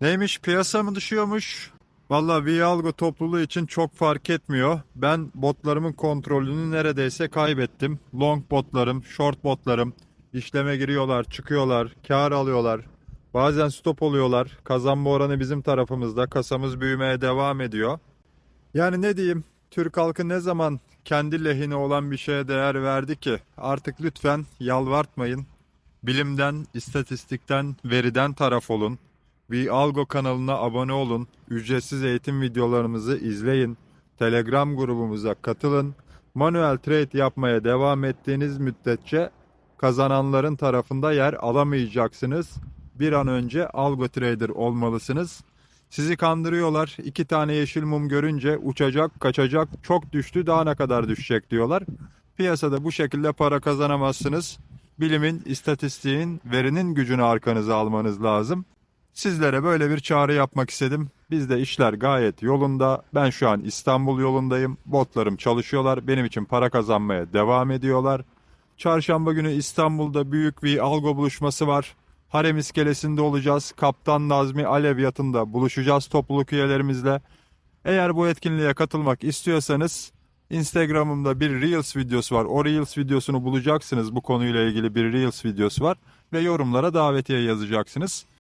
Neymiş piyasa mı düşüyormuş? Valla Vialgo topluluğu için çok fark etmiyor. Ben botlarımın kontrolünü neredeyse kaybettim. Long botlarım, short botlarım işleme giriyorlar, çıkıyorlar, kar alıyorlar. Bazen stop oluyorlar. Kazanma oranı bizim tarafımızda. Kasamız büyümeye devam ediyor. Yani ne diyeyim? Türk halkı ne zaman kendi lehine olan bir şeye değer verdi ki? Artık lütfen yalvartmayın. Bilimden, istatistikten, veriden taraf olun. Bir Algo kanalına abone olun. Ücretsiz eğitim videolarımızı izleyin. Telegram grubumuza katılın. Manuel trade yapmaya devam ettiğiniz müddetçe kazananların tarafında yer alamayacaksınız. Bir an önce Algo Trader olmalısınız. Sizi kandırıyorlar. İki tane yeşil mum görünce uçacak, kaçacak, çok düştü, daha ne kadar düşecek diyorlar. Piyasada bu şekilde para kazanamazsınız. Bilimin, istatistiğin, verinin gücünü arkanıza almanız lazım. Sizlere böyle bir çağrı yapmak istedim. Bizde işler gayet yolunda. Ben şu an İstanbul yolundayım. Botlarım çalışıyorlar. Benim için para kazanmaya devam ediyorlar. Çarşamba günü İstanbul'da büyük bir algo buluşması var. Harem iskelesinde olacağız. Kaptan Nazmi Alev yatında buluşacağız topluluk üyelerimizle. Eğer bu etkinliğe katılmak istiyorsanız Instagram'ımda bir Reels videosu var. O Reels videosunu bulacaksınız. Bu konuyla ilgili bir Reels videosu var. Ve yorumlara davetiye yazacaksınız.